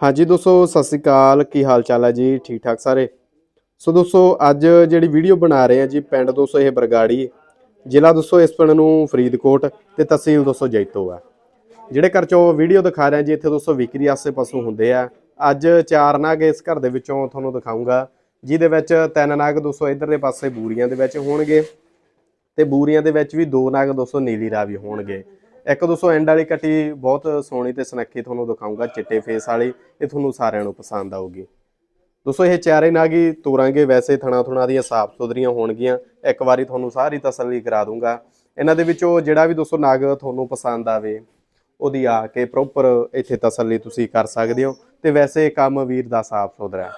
ਹਾਂਜੀ ਦੋਸਤੋ, ਸਤਿ ਸ੍ਰੀ ਅਕਾਲ। ਕੀ ਹਾਲ ਚਾਲ ਹੈ ਜੀ? ਠੀਕ ਠਾਕ ਸਾਰੇ? ਸੋ ਦੋਸਤੋ, ਅੱਜ ਜਿਹੜੀ ਵੀਡੀਓ ਬਣਾ ਰਹੇ ਆ ਜੀ, ਪਿੰਡ ਦੋਸਤੋ, ਇਹ ਬਰਗਾੜੀ, ਜ਼ਿਲ੍ਹਾ ਦੋਸਤੋ, ਇਸ ਪਿੰਡ ਨੂੰ ਫਰੀਦਕੋਟ ਤੇ ਤਹਿਸੀਲ ਦੋਸਤੋ, ਜੈਤੋ ਆ। ਜਿਹੜੇ ਘਰ ਚੋਂ ਵੀਡੀਓ ਦਿਖਾ ਰਹੇ ਆ ਜੀ, ਇੱਥੇ ਦੋਸਤੋ, ਵਿਕਰੀ ਆਸੇ ਪਾਸੋਂ ਹੁੰਦੇ ਆ। ਅੱਜ ਚਾਰ ਨਾਗ ਇਸ ਘਰ ਦੇ ਵਿੱਚੋਂ ਤੁਹਾਨੂੰ ਦਿਖਾਉਂਗਾ ਜਿਹਦੇ ਵਿੱਚ ਤਿੰਨ ਨਾਗ ਦੋਸਤੋ, ਇਧਰਲੇ ਪਾਸੇ ਬੂਰੀਆਂ ਦੇ ਵਿੱਚ ਹੋਣਗੇ ਤੇ ਬੂਰੀਆਂ ਦੇ ਵਿੱਚ ਵੀ ਦੋ ਨਾਗ ਦੋਸਤੋ, ਨੀਲੀ ਰਾਵੀ ਹੋਣਗੇ। ਇੱਕ ਦੋਸਤੋ ਐਂਡ ਵਾਲੀ ਕੱਟੀ ਬਹੁਤ ਸੋਹਣੀ ਤੇ ਸੁਨੱਖੀ ਤੁਹਾਨੂੰ ਦਿਖਾਉਂਗਾ ਚਿੱਟੇ ਫੇਸ ਵਾਲੀ ਇਹ ਤੁਹਾਨੂੰ ਸਾਰਿਆਂ ਨੂੰ ਪਸੰਦ ਆਊਗੀ। ਦੋਸਤੋ ਇਹ ਚਾਰੇ ਨਾਗ ਤੋਰਾਂਗੇ ਵੈਸੇ ਥਣਾ ਥੁਣਾ ਦੀਆਂ ਸਾਫ਼ ਸੁਥਰੀਆਂ ਹੋਣਗੀਆਂ। ਇੱਕ ਵਾਰੀ ਤੁਹਾਨੂੰ ਸਾਰੀ ਤਸੱਲੀ ਕਰਾ ਦੂੰਗਾ ਇਹਨਾਂ ਦੇ ਵਿੱਚੋਂ ਜਿਹੜਾ ਵੀ ਦੋਸਤੋ ਨਾਗ ਤੁਹਾਨੂੰ ਪਸੰਦ ਆਵੇ ਉਹਦੀ ਆ ਕੇ ਪ੍ਰੋਪਰ ਇੱਥੇ ਤਸੱਲੀ ਤੁਸੀਂ ਕਰ ਸਕਦੇ ਹੋ। ਤੇ ਵੈਸੇ ਕੰਮ ਵੀਰ ਦਾ ਸਾਫ਼ ਸੁਥਰਾ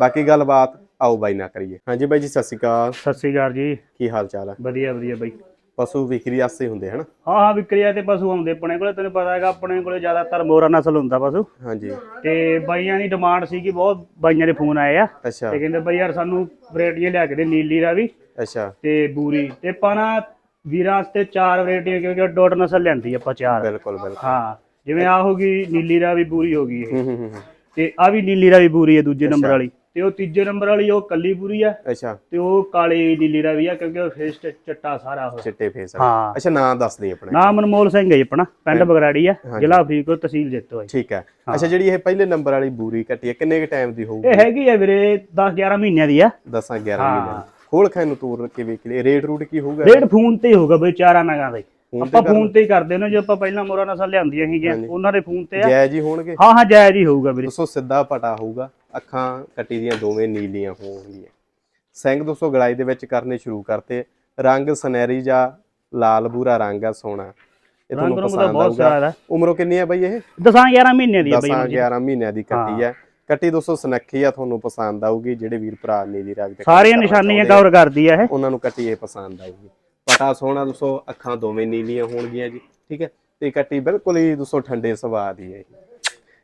ਬਾਕੀ ਗੱਲਬਾਤ ਆਓ ਬਾਈ ਨਾ ਕਰੀਏ। ਹਾਂਜੀ ਬਾਈ ਜੀ ਸਤਿ ਸ਼੍ਰੀ ਅਕਾਲ। ਸਤਿ ਸ੍ਰੀ ਅਕਾਲ ਜੀ। ਕੀ ਹਾਲ ਚਾਲ ਹੈ? ਵਧੀਆ ਵਧੀਆ ਬਾਈ। ਪਸ਼ੂ ਵਿਕਰੀ ਵਾਸਤੇ ਹੁੰਦੇ ਹਨ? ਹਾਂ ਹਾਂ ਵਿਕਰੀਆ ਤੇ ਪਸ਼ੂ ਆਉਂਦੇ ਆਪਣੇ ਕੋਲੇ ਤੈਨੂੰ ਪਤਾ ਹੈਗਾ ਆਪਣੇ ਕੋਲੇ ਜ਼ਿਆਦਾਤਰ ਮੋਰਾ ਨਸਲ ਹੁੰਦਾ ਪਸ਼ੂ। ਹਾਂਜੀ। ਤੇ ਬਾਈਆਂ ਦੀ ਡਿਮਾਂਡ ਸੀਗੀ ਬਹੁਤ ਬਾਈਆਂ ਦੇ ਫੋਨ ਆਏ ਆ। ਅੱਛਾ। ਤੇ ਕਹਿੰਦੇ ਬਾਈ ਯਾਰ ਸਾਨੂੰ ਵੈਰਾਈਟੀਆਂ ਲਿਆ ਕੇ ਦੇ ਨੀਲੀ ਰਾਵੀ ਅੱਛਾ। ਤੇ ਬੂਰੀ। ਤੇ ਆਪਾਂ ਨਾ ਵੀਰਾਂ ਵਾਸਤੇ ਚਾਰ ਵੈਰਾਈਟੀਆਂ ਕਿਉਂਕਿ ਡੋਟ ਨਸਲ ਲੈਂਦੀ ਆਪਾਂ ਚਾਰ। ਬਿਲਕੁਲ ਬਿਲਕੁਲ। ਹਾਂ ਜਿਵੇਂ ਆ ਹੋ ਗਈ ਨੀਲੀ ਰਾਵੀ ਬੂਰੀ ਹੋ ਗਈ ਇਹ। ਤੇ ਆ ਵੀ ਨੀਲੀ ਰਾਵੀ ਬੂਰੀ ਹੈ ਦੂਜੇ ਨੰਬਰ ਵਾਲੀ। ਤੇ ਉਹ ਤੀਜੇ ਨੰਬਰ ਵਾਲੀ ਉਹ ਕੱਲੀ ਬੂਰੀ ਆ। ਅੱਛਾ। ਤੇ ਉਹ ਕਾਲੀ ਨੀਲੀ ਰਾਵੀ ਆ ਕਿਉਂਕਿ ਉਹ ਫੇਸ ਚਿੱਟਾ ਸਾਰਾ ਉਹ। ਚਿੱਟੇ ਫੇਸ ਹਾਂ। ਅੱਛਾ ਨਾਂ ਦੱਸ ਦੇ ਆਪਣੇ। ਨਾਮ ਅਨਮੋਲ ਸਿੰਘ ਹੈ ਜੀ ਆਪਣਾ ਪਿੰਡ ਬਗਰਾੜੀ ਆ ਜ਼ਿਲ੍ਹਾ ਫਰੀਦਕੋਟ ਤਹਿਸੀਲ ਜੈਤੋ ਹੈ ਠੀਕ ਹੈ। ਅੱਛਾ ਜਿਹੜੀ ਇਹ ਪਹਿਲੇ ਨੰਬਰ ਵਾਲੀ ਬੂਰੀ ਕੱਟੀ ਹੈ ਕਿੰਨੇ ਕ ਟਾਈਮ ਦੀ ਹੋਊਗੀ? ਇਹ ਹੈਗੀ ਆ ਵੀਰੇ 10 11 ਮਹੀਨਿਆਂ ਦੀ ਆ। 10 11 ਮਹੀਨੇ ਖੋਲ ਖਾਨ ਨੂੰ ਤੂਰ ਕੇ ਵੇਖ ਲਈ। ਰੇਟ ਰੂਟ ਕੀ ਹੋਊਗਾ? ਰੇਟ ਫੋਨ ਤੇ ਹੀ ਬਈ ਚਾਰਾਂ ਨਗਾਂ ਦਾ। ਹੀ। ਆਪਾਂ ਫੋਨ ਤੇ ਹੀ ਕਰਦੇ ਨੇ ਜੇ ਆਪਾਂ ਪਹਿਲਾਂ ਮੋਰਾ ਨਸਲ ਲਿਆਂਦੀਆਂ ਸੀਗੀਆਂ ਉਹਨਾਂ ਦੇ ਫੋਨ ਤੇ ਆ। ਜੈ ਜੀ ਹੋਣਗੇ। ਹਾਂ ਹਾਂ ਜਾਇਜ਼ ਹੀ ਹੋਊਗਾ ਵੀਰੇ। ਦੋਸਤੋ ਸਿੱਧਾ ਪਟਾ ਹੋਊਗਾ। ਅੱਖਾਂ ਕੱਟੀ ਦੀਆਂ ਦੋਵੇਂ ਨੀਲੀਆਂ ਹੋਣਗੀਆਂ ਸਿੰਘ ਦੋਸਤੋ ਗਲਾਈ ਦੇ ਵਿੱਚ ਕਰਨੇ ਸ਼ੁਰੂ ਕਰਤੇ। ਰੰਗ ਸੁਨਹਿਰੀ ਜਾਂ ਲਾਲ ਬੂਰਾ ਰੰਗ ਆ ਸੋਹਣਾ। ਇਹ ਰੰਗ ਤੁਹਾਨੂੰ ਰੰਗ ਦਾ ਪਸੰਦ ਬਹੁਤ ਆਊਗਾ। ਉਮਰੋਂ ਕਿੰਨੀ ਹੈ ਬਾਈ ਇਹ? 10 11 ਮਹੀਨਿਆਂ ਦੀ ਆ ਬਈ 10 11 ਮਹੀਨਿਆਂ ਦੀ ਕੱਟੀ ਹੈ। ਕੱਟੀ ਦੋਸਤੋ ਸੁਨੱਖੀ ਆ ਤੁਹਾਨੂੰ ਪਸੰਦ ਆਊਗੀ। ਜਿਹੜੇ ਵੀਰ ਭਰਾ ਨੀਲੀ ਰਾਵੀ ਤੇ ਸਾਰੀਆਂ ਨਿਸ਼ਾਨੀਆਂ ਕਵਰ ਕਰਦੀ ਆ ਇਹ। ਉਹਨਾਂ ਨੂੰ ਕੱਟੀ ਇਹ ਪਸੰਦ ਆਊਗੀ। ਪਟਾ ਸੋਹਣਾ ਦੋਸਤੋ ਅੱਖਾਂ ਦੋਵੇਂ ਨੀਲੀਆਂ ਹੋਣਗੀਆਂ ਜੀ। ਠੀਕ ਹੈ ਤੇ ਕੱਟੀ ਬਿਲਕੁਲ ਹੀ ਦੋਸਤੋ ਠੰਡੇ ਸੁਭਾਅ ਦੀ ਹੈ ਇਹ।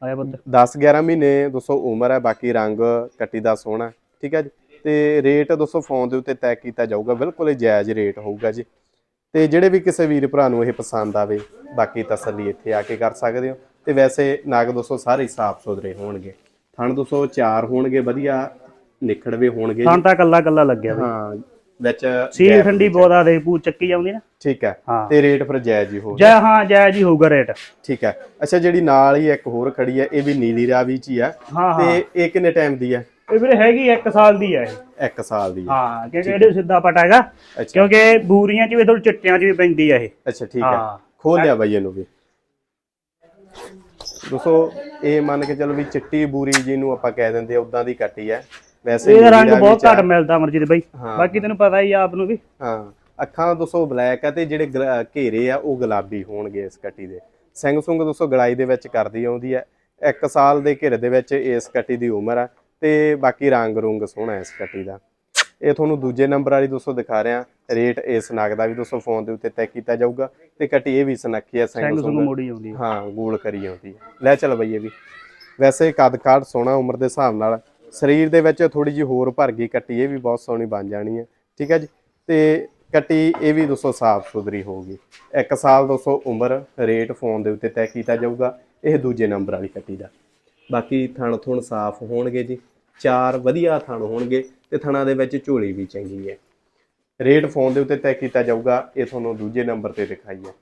ਆਇਆ ਪੁੱਤ 10 11 ਮਹੀਨੇ ਦੋਸਤੋ ਉਮਰ ਹੈ ਬਾਕੀ ਰੰਗ ਕੱਟੀ ਦਾ ਸੋਹਣਾ ਠੀਕ ਹੈ ਜੀ। ਤੇ ਰੇਟ ਦੋਸਤੋ ਫੋਨ ਦੇ ਉੱਤੇ ਤੈਅ ਕੀਤਾ ਜਾਊਗਾ ਬਿਲਕੁਲ ਜਾਇਜ਼ ਰੇਟ ਹੋਊਗਾ ਜੀ। ਤੇ ਜਿਹੜੇ ਵੀ ਕਿਸੇ ਵੀਰ ਭਰਾ ਨੂੰ ਇਹ ਪਸੰਦ ਆਵੇ ਬਾਕੀ ਤਸੱਲੀ ਇੱਥੇ ਆ ਕੇ ਕਰ ਸਕਦੇ ਹੋ। ਤੇ ਵੈਸੇ ਨਾਗ ਦੋਸਤੋ ਸਾਰੇ ਸਾਫ਼ ਸੁਥਰੇ ਹੋਣਗੇ। ਥਣ ਦੋਸਤੋ ਚਾਰ ਹੋਣਗੇ ਵਧੀਆ ਨਿਖੜਵੇ ਹੋਣਗੇ ਜੀ। ਤਾਂ ਕੱਲਾ ਕੱਲਾ ਲੱਗਿਆ ਹਾਂ ਵਿੱਚ ਸੀਲ ਠੰਡੀ ਬੋਦਾ ਦੇ ਪੂ ਚੱਕੀ ਜਾਂਦੀ ਨਾ। ਠੀਕ ਹੈ ਹਾਂ। ਤੇ ਰੇਟ ਫਿਰ ਜਾਇਜ਼ ਹੀ ਹੋਊਗਾ। ਜੈ ਹਾਂ ਜਾਇਜ਼ ਹੀ ਹੋਊਗਾ ਰੇਟ। ਠੀਕ ਹੈ। ਅੱਛਾ ਜਿਹੜੀ ਨਾਲ ਹੀ ਇੱਕ ਹੋਰ ਖੜੀ ਹੈ ਇਹ ਵੀ ਨੀਲੀ ਰਾਵੀ ਚ ਹੀ ਆ ਹਾਂ ਹਾਂ। ਤੇ ਇਹ ਕਿੰਨੇ ਟਾਈਮ ਦੀ ਹੈ? ਇਹ ਵੀਰੇ ਹੈਗੀ 1 ਸਾਲ ਦੀ ਆ ਇਹ। 1 ਸਾਲ ਦੀ ਹੈ। ਹਾਂ ਕਿਉਂਕਿ ਇਹਦੇ ਸਿੱਧਾ ਪਟਾ ਹੈਗਾ। ਅੱਛਾ। ਕਿਉਂਕਿ ਬੂਰੀਆਂ ਚ ਵੀ ਥੋੜੀ ਚਿੱਟਿਆਂ ਚ ਵੀ ਪੈਂਦੀ ਆ ਇਹ। ਅੱਛਾ ਠੀਕ ਹੈ। ਹਾਂ। ਖੋਲ ਲਿਆ ਬਾਈ ਇਹਨੂੰ ਵੀ। ਦੋਸਤੋ ਇਹ ਮੰਨ ਕੇ ਚੱਲੋ ਵੀ ਚਿੱਟੀ ਬੂਰੀ ਜਿਹਨੂੰ ਆਪਾਂ ਕਹਿ ਦਿੰਦੇ ਆ ਉਦਾਂ ਦੀ ਕੱਟੀ ਹੈ। ਵੈਸੇ ਇਹਦਾ ਰੰਗ ਬਹੁਤ ਚ ਆ। ਘੱਟ ਮਿਲਦਾ ਅਮਰਜੀਤ ਬਾਈ। ਹਾਂ। ਬਾਕੀ ਤੈਨੂੰ ਪਤਾ ਹੀ ਆ ਆਪ ਨੂੰ ਵੀ। ਹਾਂ ਅੱਖਾਂ ਦੋਸਤੋ ਬਲੈਕ ਆ ਤੇ ਜਿਹੜੇ ਗਲ- ਘੇਰੇ ਆ ਉਹ ਗੁਲਾਬੀ ਹੋਣਗੇ ਇਸ ਕੱਟੀ ਦੇ। ਸਿੰਘ ਸੁੰਗ ਦੋਸਤੋ ਗਲਾਈ ਦੇ ਵਿੱਚ ਕਰਦੀ ਆਉਂਦੀ ਹੈ 1 ਸਾਲ ਦੇ ਘੇਰੇ ਦੇ ਵਿੱਚ ਇਸ ਕੱਟੀ ਦੀ ਉਮਰ ਆ ਤੇ ਬਾਕੀ ਰੰਗ ਰੁੰਗ ਸੋਹਣਾ ਇਸ ਕੱਟੀ ਦਾ। ਇਹ ਤੁਹਾਨੂੰ ਦੂਜੇ ਨੰਬਰ ਵਾਲੀ ਦੋਸਤੋ ਦਿਖਾ ਰਿਹਾ। ਰੇਟ ਇਸ ਨਗ ਦਾ ਵੀ ਦੋਸਤੋ ਫੋਨ ਦੇ ਉੱਤੇ ਤੈਅ ਕੀਤਾ ਜਾਊਗਾ ਤੇ ਕੱਟੀ ਇਹ ਵੀ ਸੁਨੱਖੀ ਹੈ ਸਿੰਘ ਸੁੰਗ। ਮੋੜੀ ਆਉਂਦੀ ਆ। ਹਾਂ ਗੋਲ ਕਰੀ ਆਉਂਦੀ ਹੈ ਲੈ ਚੱਲ ਬਈ ਇਹ ਵੀ। ਵੈਸੇ ਕੱਦ ਕਾਠ ਸੋਹਣਾ ਉਮਰ ਦੇ ਹਿਸਾਬ ਨਾਲ। ਸਰੀਰ ਦੇ ਵਿੱਚ ਥੋੜੀ ਜਿਹੀ ਹੋਰ ਭਰ ਗਈ ਕੱਟੀ, ਇਹ ਵੀ ਬਹੁਤ ਸੋਹਣੀ ਬਣ ਜਾਣੀ ਹੈ। ਠੀਕ ਹੈ ਜੀ? ਤੇ ਕੱਟੀ ਇਹ ਵੀ ਦੋਸਤੋ ਸਾਫ਼ ਸੁਥਰੀ ਹੋਊਗੀ। 1 ਸਾਲ ਦੋਸਤੋ ਉਮਰ, ਰੇਟ ਫੋਨ ਦੇ ਉੱਤੇ ਤੈਅ ਕੀਤਾ ਜਾਊਗਾ, ਇਹ ਦੂਜੇ ਨੰਬਰ ਵਾਲੀ ਕੱਟੀ ਦਾ। ਬਾਕੀ ਥਣ ਥੁਣ ਸਾਫ਼ ਹੋਣਗੇ ਜੀ, ਚਾਰ ਵਧੀਆ ਥਣ ਹੋਣਗੇ ਤੇ ਥਣਾਂ ਦੇ ਵਿੱਚ ਝੋਲੀ ਵੀ ਚੰਗੀ ਹੈ। ਰੇਟ ਫੋਨ ਦੇ ਉੱਤੇ ਤੈਅ ਕੀਤਾ ਜਾਊਗਾ, ਇਹ ਤੁਹਾਨੂੰ ਦੂਜੇ ਨੰਬਰ ਤੇ ਦਿਖਾਈ ਹੈ।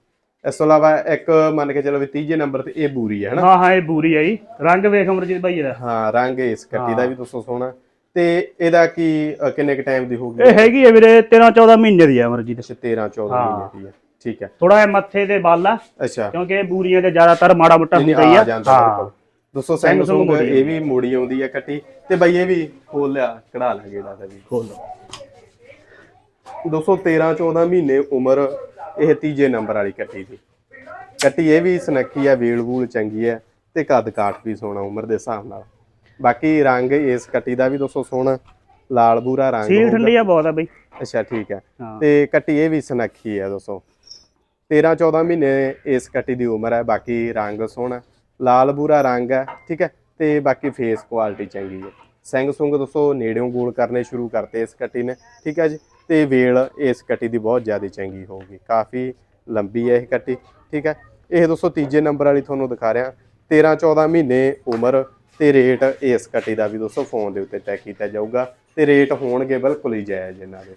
ਇਸ ਤੋਂ ਇਲਾਵਾ ਇੱਕ ਮੰਨ ਕੇ ਚੱਲੋ ਵੀ ਤੀਜੇ ਨੰਬਰ ਤੇ ਇਹ ਬੂਰੀ ਹੈ ਹਨਾ? ਹਾਂ ਹਾਂ ਇਹ ਬੂਰੀ ਆ ਜੀ। ਰੰਗ ਵੇਖ ਅਮਰਜੀਤ ਬਾਈ ਇਹਦਾ। ਹਾਂ ਰੰਗ ਇਸ ਕੱਟੀ ਦਾ ਵੀ ਦੋਸਤੋ ਸੋਹਣਾ। ਤੇ ਇਹਦਾ ਕੀ ਕਿੰਨੇ ਕ ਟਾਈਮ ਦੀ ਹੋਊਗੀ? ਇਹ ਹੈਗੀ ਆ ਵੀਰੇ 13 14 ਮਹੀਨੇ ਦੀ ਆ ਅਮਰਜੀਤ। ਅੱਛਾ 13 14 ਮਹੀਨੇ ਦੀ ਹੈ। ਠੀਕ ਹੈ। ਥੋੜਾ ਜਿਹਾ ਮੱਥੇ ਤੇ ਬੱਲ ਆ ਅੱਛਾ। ਕਿਉਂਕਿ ਇਹ ਬੂਰੀਆਂ ਤੇ ਜ਼ਿਆਦਾਤਰ ਮਾੜਾ ਮੋਟਾ ਹੁੰਦਾ ਹੀ ਆ। ਆ ਬਿਲਕੁਲ। ਦੋਸਤੋ ਸੁੰਗ ਇਹ ਵੀ ਮੋੜੀ ਆਉਂਦੀ ਹੈ ਕੱਟੀ। ਤੇ ਬਈ ਇਹ ਵੀ ਖੋਲ ਲਿਆ ਕਢਾ ਜਿਹੜਾ ਦਾ ਵੀ। ਖੋਲ ਲਓ ਦੋਸਤੋ 13 14 ਮਹੀਨੇ ਉਮਰ ਇਹ ਤੀਜੇ ਨੰਬਰ ਵਾਲੀ ਕੱਟੀ ਦੀ ਕੱਟੀ ਇਹ ਵੀ ਸੁਨੱਖੀ ਹੈ ਵੇਲ ਵੂਲ ਚੰਗੀ ਹੈ ਤੇ ਕੱਦ ਕਾਠ ਵੀ ਸੋਹਣਾ ਉਮਰ ਦੇ ਹਿਸਾਬ ਨਾਲ। ਬਾਕੀ ਰੰਗ ਇਸ ਕੱਟੀ ਦਾ ਵੀ ਦੋਸਤੋ ਸੋਹਣਾ ਲਾਲ ਬੂਰਾ ਰੰਗ ਸੀਲ। ਠੰਡੀ ਆ ਬਹੁਤ ਆ ਬਈ। ਅੱਛਾ ਠੀਕ ਹੈ। ਤੇ ਕੱਟੀ ਇਹ ਵੀ ਸੁਨੱਖੀ ਹੈ ਦੋਸਤੋ 13 14 ਮਹੀਨੇ ਇਸ ਕੱਟੀ ਦੀ ਉਮਰ ਹੈ ਬਾਕੀ ਰੰਗ ਸੋਹਣਾ ਲਾਲ ਬੂਰਾ ਰੰਗ ਹੈ ਠੀਕ ਹੈ। ਤੇ ਬਾਕੀ ਫੇਸ ਕੁਆਲਿਟੀ ਚੰਗੀ ਹੈ। ਸਿੰਘ ਸੁੰਗ ਦੋਸਤੋ ਨੇੜਿਓਂ ਗੋਲ ਕਰਨੇ ਸ਼ੁਰੂ ਕਰਤੇ ਇਸ ਕੱਟੀ ਨੇ ਠੀਕ ਹੈ ਜੀ। ਤੇ ਵੇਲ ਇਸ ਕੱਟੀ ਦੀ ਬਹੁਤ ਜ਼ਿਆਦਾ ਚੰਗੀ ਹੋਊਗੀ। ਕਾਫੀ ਲੰਬੀ ਹੈ ਇਹ ਕੱਟੀ, ਠੀਕ ਹੈ? ਇਹ ਦੋਸਤੋ ਤੀਜੇ ਨੰਬਰ ਵਾਲੀ ਤੁਹਾਨੂੰ ਦਿਖਾ ਰਿਹਾ। 13 14 ਮਹੀਨੇ ਉਮਰ ਤੇ ਰੇਟ ਇਸ ਕੱਟੀ ਦਾ ਵੀ ਦੋਸਤੋ ਫੋਨ ਦੇ ਉੱਤੇ ਤੈਅ ਕੀਤਾ ਜਾਊਗਾ ਤੇ ਰੇਟ ਹੋਣਗੇ ਬਿਲਕੁਲ ਹੀ ਜਾਇਜ਼ ਇਹਨਾਂ ਦੇ।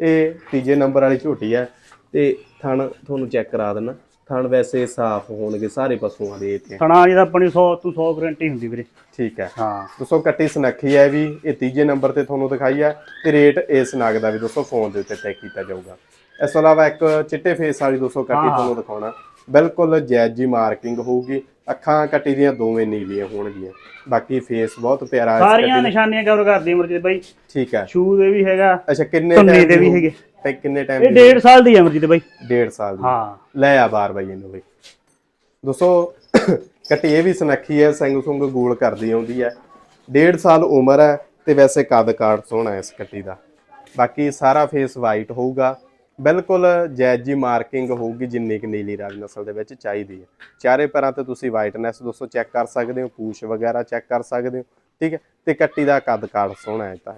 ਇਹ ਤੀਜੇ ਨੰਬਰ ਵਾਲੀ ਝੋਟੀ ਹੈ ਤੇ ਥਣ ਤੁਹਾਨੂੰ ਚੈੱਕ ਕਰਾ ਦੇਣਾ ਥਣ ਵੈਸੇ ਸਾਫ਼ ਹੋਣਗੇ ਸਾਰੇ ਪਸ਼ੂਆਂ ਦੇ ਇੱਥੇ। ਥਣਾ ਜਿਹਦਾ ਆਪਣੀ 100 ਤੋਂ 100 ਗਰੰਟੀ ਹੁੰਦੀ ਵੀਰੇ। ਠੀਕ ਹੈ। ਹਾਂ। ਦੋਸਤੋ ਕੱਟੀ ਸੁਨੱਖੀ ਹੈ ਵੀ ਇਹ ਤੀਜੇ ਨੰਬਰ ਤੇ ਤੁਹਾਨੂੰ ਦਿਖਾਈ ਹੈ ਤੇ ਰੇਟ ਇਸ ਨਗ ਦਾ ਵੀ ਦੋਸਤੋ ਫੋਨ ਦੇ ਉੱਤੇ ਤੈਅ ਕੀਤਾ ਜਾਊਗਾ। ਇਸ ਤੋਂ ਇਲਾਵਾ ਇੱਕ ਚਿੱਟੇ ਫੇਸ ਵਾਲੀ ਦੋਸਤੋ ਕੱਟੀ। ਤੁਹਾਨੂੰ ਦਿਖਾਉਣਾ। ਬਿਲਕੁਲ ਜਾਇਜ਼ ਜੀ ਮਾਰਕਿੰਗ ਹੋਊਗੀ ਅੱਖਾਂ ਕੱਟੀ ਦੀਆਂ ਦੋਵੇਂ ਨੀਲੀਆਂ ਹੋਣਗੀਆਂ। ਬਾਕੀ ਫੇਸ ਬਹੁਤ ਪਿਆਰਾ ਸਾਰੀਆਂ। ਨਿਸ਼ਾਨੀਆਂ ਕਵਰ ਕਰਦੀ ਅਮਰਜੀਤ ਬਾਈ। ਠੀਕ ਹੈ। ਸ਼ੂ ਦੇ ਵੀ ਹੈਗਾ ਅੱਛਾ ਕਿੰਨੇ time ਦੇ ਵੀ ਹੈਗੇ। ਤੇ ਕਿੰਨੇ ਟਾਈਮ ਇਹ 1.5 ਸਾਲ ਦੀ ਹੈ ਅਮਰਜੀਤ ਬਾਈ। ਡੇਢ ਸਾਲ ਦੀ। ਹਾਂ। ਲੈ ਆ ਬਾਰ ਬਾਈ ਇਹਨੂੰ ਬਈ ਦੋਸਤੋ ਕੱਟੀ ਇਹ ਵੀ ਸੁਨੱਖੀ ਹੈ ਸਿੰਘ ਸੁੰਗ ਗੋਲ ਕਰਦੀ ਆਉਂਦੀ ਹੈ। ਡੇਢ ਸਾਲ ਉਮਰ ਹੈ ਤੇ ਵੈਸੇ ਕੱਦ ਕਾਠ ਸੋਹਣਾ ਹੈ ਇਸ ਕੱਟੀ ਦਾ। ਬਾਕੀ ਸਾਰਾ ਫੇਸ ਵਾਈਟ ਹੋਊਗਾ। ਬਿਲਕੁਲ ਜਾਇਜ਼ ਜੀ ਮਾਰਕਿੰਗ ਹੋਊਗੀ ਜਿੰਨੀ ਕਿ ਨੀਲੀ ਰਾਵੀ ਨਸਲ ਦੇ ਵਿੱਚ ਚਾਹੀਦੀ ਹੈ। ਚਾਰੇ ਪੈਰਾਂ ਤੇ ਤੁਸੀਂ ਵਾਈਟਨੈਸ ਦੋਸਤੋ ਚੈੱਕ ਕਰ ਸਕਦੇ ਹੋ ਪੂਛ ਵਗੈਰਾ ਚੈੱਕ ਕਰ ਸਕਦੇ ਹੋ। ਠੀਕ ਹੈ ਤੇ ਕੱਟੀ ਦਾ ਕੱਦ ਕਾਠ ਸੋਹਣਾ ਹੈ ਤਾਂ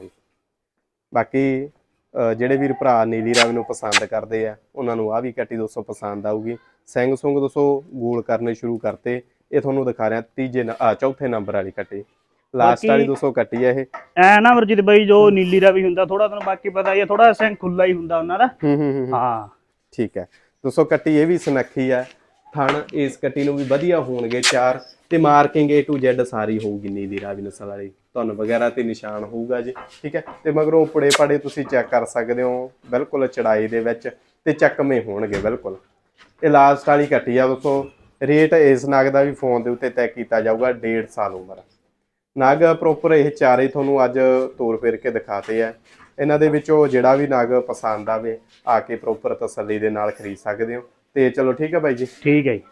ਬਾਕੀ ਜਿਹੜੇ ਵੀਰ ਭਰਾ ਨੀਲੀ ਰੰਗ ਨੂੰ ਪਸੰਦ ਕਰਦੇ ਆ ਉਹਨਾਂ ਨੂੰ ਆ ਵੀ ਕੱਟੀ ਦੋਸਤੋ ਪਸੰਦ ਆਊਗੀ। ਸਿੰਘ ਸੁੰਗ ਦੋਸਤੋ ਗੋਲ ਕਰਨੇ ਸ਼ੁਰੂ ਕਰਤੇ। ਇਹ ਤੁਹਾਨੂੰ ਦਿਖਾ ਰਿਹਾ ਤੀਜੇ ਆ ਚੌਥੇ ਨੰਬਰ ਵਾਲੀ ਕੱਟੀ। ਲਾਸਟ ਵਾਲੀ ਦੋਸਤੋ ਕੱਟੀ ਹੈ ਇਹ। ਐ ਨਾ ਅਮਰਜੀਤ ਬਾਈ ਜੋ ਨੀਲੀ ਰਾਵੀ ਹੁੰਦਾ ਥੋੜਾ ਤੁਹਾਨੂੰ ਬਾਕੀ ਪਤਾ ਹੀ ਹੈ ਥੋੜਾ ਸਿੰਘ ਖੁੱਲਾ ਹੀ ਹੁੰਦਾ ਉਹਨਾਂ ਦਾ। ਹੂੰ ਠੀਕ ਹੈ। ਦੋਸਤੋ ਕੱਟੀ ਇਹ ਵੀ ਸੁਨੱਖੀ ਹੈ ਥਣ ਇਸ ਕੱਟੀ ਨੂੰ ਵੀ ਵਧੀਆ ਹੋਣਗੇ ਚਾਰ। ਤੇ ਮਾਰਕਿੰਗ A to Z ਸਾਰੀ ਹੋਊਗੀ ਨੀਲੀ ਰਾਵੀ ਨਸਲ ਵਾਲੀ। ਤੁਹਾਨੂੰ ਵਗੈਰਾ ਤੇ ਨਿਸ਼ਾਨ ਹੋਊਗਾ ਜੀ, ਠੀਕ ਹੈ? ਤੇ ਮਗਰੋਂ ਪੁੜੇ ਪਾੜੇ ਤੁਸੀਂ ਚੈੱਕ ਕਰ ਸਕਦੇ ਹੋ, ਬਿਲਕੁਲ ਚੜਾਈ ਦੇ ਵਿੱਚ ਤੇ ਚੱਕਵੇਂ ਹੋਣਗੇ, ਬਿਲਕੁਲ। ਇਹ ਲਾਸਟ ਵਾਲੀ ਕੱਟੀ ਆ ਦੋਸਤੋ ਰੇਟ ਇਸ ਨਗ ਦਾ ਵੀ ਫੋਨ ਦੇ ਉੱਤੇ ਤੈਅ ਕੀਤਾ ਜਾਊਗਾ 1.5 ਸਾਲ ਉਮਰ। ਨਗ ਪ੍ਰੋਪਰ ਇਹ ਚਾਰੇ ਤੁਹਾਨੂੰ ਅੱਜ ਤੋਰ ਫੇਰ ਕੇ ਦਿਖਾਤੇ ਆ। ਇਹਨਾਂ ਦੇ ਵਿੱਚੋਂ ਜਿਹੜਾ ਵੀ ਨਗ ਪਸੰਦ ਆਵੇ, ਆ ਕੇ ਪ੍ਰੋਪਰ ਤਸੱਲੀ ਦੇ ਨਾਲ ਖਰੀਦ ਸਕਦੇ ਹੋ। ਤੇ ਚਲੋ ਠੀਕ ਹੈ ਬਾਈ ਜੀ। ਠੀਕ ਹੈ ਜੀ।